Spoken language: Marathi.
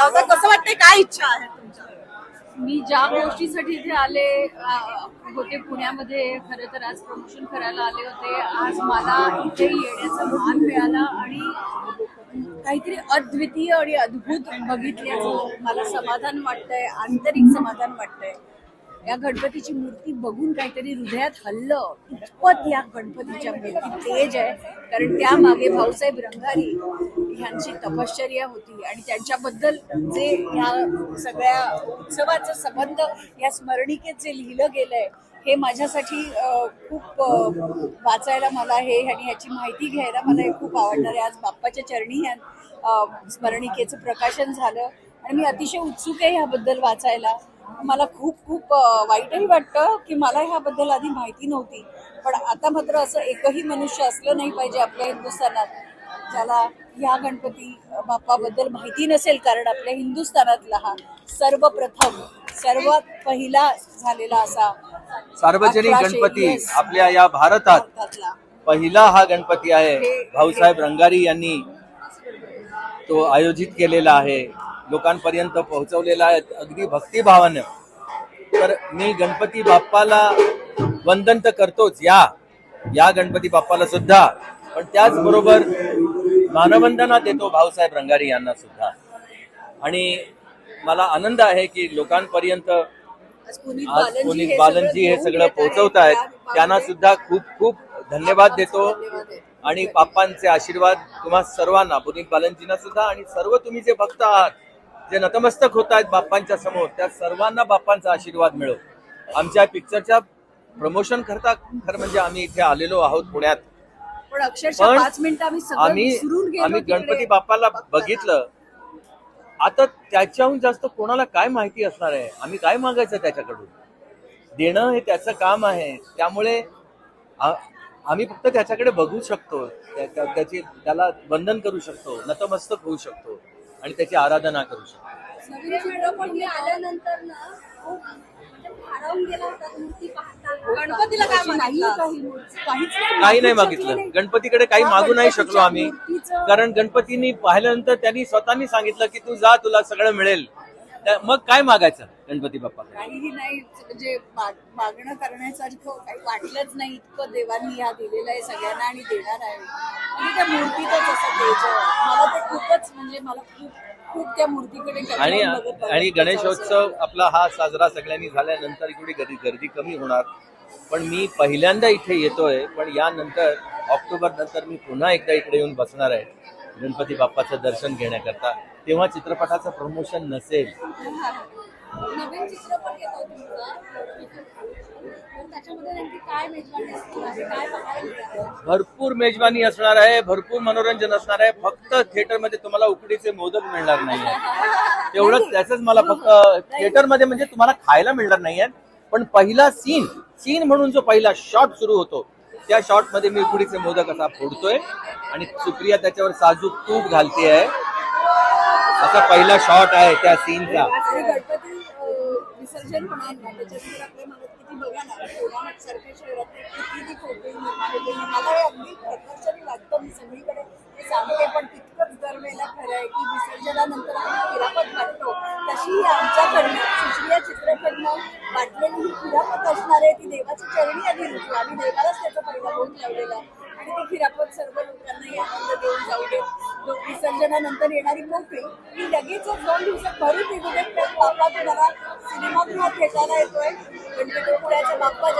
केला होता. कसं वाटतंय? काय इच्छा आहे तुमच्या? मी ज्या गोष्टीसाठी इथे आले अ, होते पुण्यामध्ये खरं तर आज प्रमोशन करायला आले होते. आज मला इथे येण्याचा मान मिळाला आणि काहीतरी अद्वितीय आणि अद्भुत बघितल्याचं मला समाधान वाटतंय आंतरिक समाधान वाटतंय. या गणपतीची मूर्ती बघून काहीतरी हृदयात हल्लं. इतपत या गणपतीच्या मूर्तीत तेज आहे कारण त्यामागे भाऊसाहेब रंगारी ह्यांची तपश्चर्या होती आणि त्यांच्याबद्दल जे ह्या सगळ्या उत्सवाचा संबंध या स्मरणिकेत जे लिहिलं गेलंय हे माझ्यासाठी खूप वाचायला मला हे आणि ह्याची माहिती घ्यायला मला हे खूप आवडणार आहे. आज बाप्पाच्या चरणी ह्या स्मरणिकेचं प्रकाशन झालं आणि मी अतिशय उत्सुक आहे ह्याबद्दल वाचायला. मला खूप खूप वाईटही वाटतं की मला ह्याबद्दल आधी माहिती नव्हती पण आता मात्र असं एकही मनुष्य असलं नाही पाहिजे आपल्या हिंदुस्थानात. ज्याला ह्या गणपती बाप्पाबद्दल माहिती नसेल कारण आपल्या हिंदुस्थानातला हा सर्वप्रथम सर्वात पहिला झालेला असा सार्वजनिक गणपती. आपल्या या भारतात पहिला हा गणपती आहे. भाऊसाहेब रंगारी यांनी तो आयोजित केलेला आहे. लोकांपर्यंत पोहोचवलेला आहे. अगदी भक्तिभावानं. तर मी गणपती बाप्पाला वंदन तर करतोच या. या गणपती बाप्पाला सुद्धा. पण त्याचबरोबर मानवंदना देतो भाऊसाहेब रंगारी यांना सुद्धा. आणि मला आनंद आहे की लोकांपर्यंत आज पुनीत बालनजी हे सगळं. पोहोचवत आहेत. त्या- त्यांना सुद्धा खूप खूप धन्यवाद देतो. आणि बाप्पांचे आशीर्वाद तुम्हा सर्वांना पुनीत बालनजींना सुद्धा. आणि सर्व तुम्ही जे भक्त आहात जे नतमस्तक होत आहेत बाप्पांच्या समोर त्या सर्वांना बाप्पांचा आशीर्वाद मिळो. आमच्या पिक्चरच्या प्रमोशन करता खरं म्हणजे आम्ही इथे आलेलो आहोत पुण्यात. पण अक्षरशः पण पाच मिनिटं आम्ही सगळं आम्ही विसरून गेलो आम्ही तिकडे. गणपती बाप्पाला बघितलं. आता त्याच्याहून जास्त कोणाला काय माहिती असणार आहे? आम्ही काय मागायचं त्याच्याकडून? देणं हे त्याचं काम आहे. त्यामुळे आ- आम्ही फक्त त्याच्याकडे बघू शकतो. त्या- त्या- त्याची त्याला वंदन करू शकतो. नतमस्तक होऊ शकतो. आणि त्याची आराधना करू शकतो. नवीन चित्रपट आल्यानंतर ना खूप म्हणजे गणपतीला काय मागितलं? काही नाही मागितलं. गणपतीकडे काही मागू नाही शकलो आम्ही. कारण गणपतीनी पाहिल्यानंतर त्यांनी स्वतःनी सांगितलं की तू जा तुला सगळं मिळेल. त्या- मग काय मागायचं गणपती बाप्पा काहीही नाही. म्हणजे माग- मागणं करण्यासारखं काही वाटलंच नाही. इतकं देवांनी ह्या दिलेलं आहे सगळ्यांना आणि देणार आहे. आणि त्या मूर्तीतच असं तेज आहे. मला ते खूपच म्हणजे मला खूप खूप त्या मूर्तीकडे आणि आणि गणेशोत्सव आपला हा साजरा सगळ्यांनी झाल्यानंतर इकडे गर्दी गर्दी कमी होणार. पण मी पहिल्यांदा इथे येतोय पण यानंतर ऑक्टोबर नंतर मी पुन्हा एकदा इकडे येऊन बसणार आहे. गणपती बाप्पाचं दर्शन घेण्याकरता. तेव्हा चित्रपटाचं प्रमोशन नसेल. नवीन चित्रपट येतो? भरपूर मेजवानी असणार आहे भरपूर मनोरंजन असणार आहे. फक्त थिएटरमध्ये तुम्हाला उकडीचे मोदक मिळणार नाही. तेवढंच त्याच मला फक्त थिएटरमध्ये म्हणजे तुम्हाला खायला मिळणार नाही पण पहिला सीन सीन म्हणून जो पहिला शॉट सुरू होतो त्या शॉटमध्ये मी उकडीचे मोदक असा फोडतोय. आणि सुप्रिया त्याच्यावर साजूक तूप घालते आहे असा पहिला शॉट आहे त्या सीनचा. विसर्जन होणार ना त्याच्यानंतर आपल्या मनात किती बघा ना पुण्यात सारख्या शहरात किती ती फोटो निर्माण होते. मला हे अगदी प्रकर्षाने लागतं मी सगळीकडे. हे सांगते पण तितकंच दरवेळेला खरं आहे की विसर्जनानंतर आम्ही किरापत वाटतो. तशी आमच्याकडनं सुश्रिया चित्रकडनं वाटलेली ही किरापत असणार आहे. ती देवाची चरणी आधी रुजू आम्ही देवालाच त्याचा पहिला बोट लावलेला. आणि ती खिरापत सर्व लोकांनाही आनंद देऊन जाऊ देत विसर्जनानंतर येणारी मोकळी ही लगेच दोन दिवसात भरून निघून देत म्हणजे बाप्पा तुम्हाला सिनेमागृहात भेटायला येतोय. गणपतीपुळ्याचा बाप्पा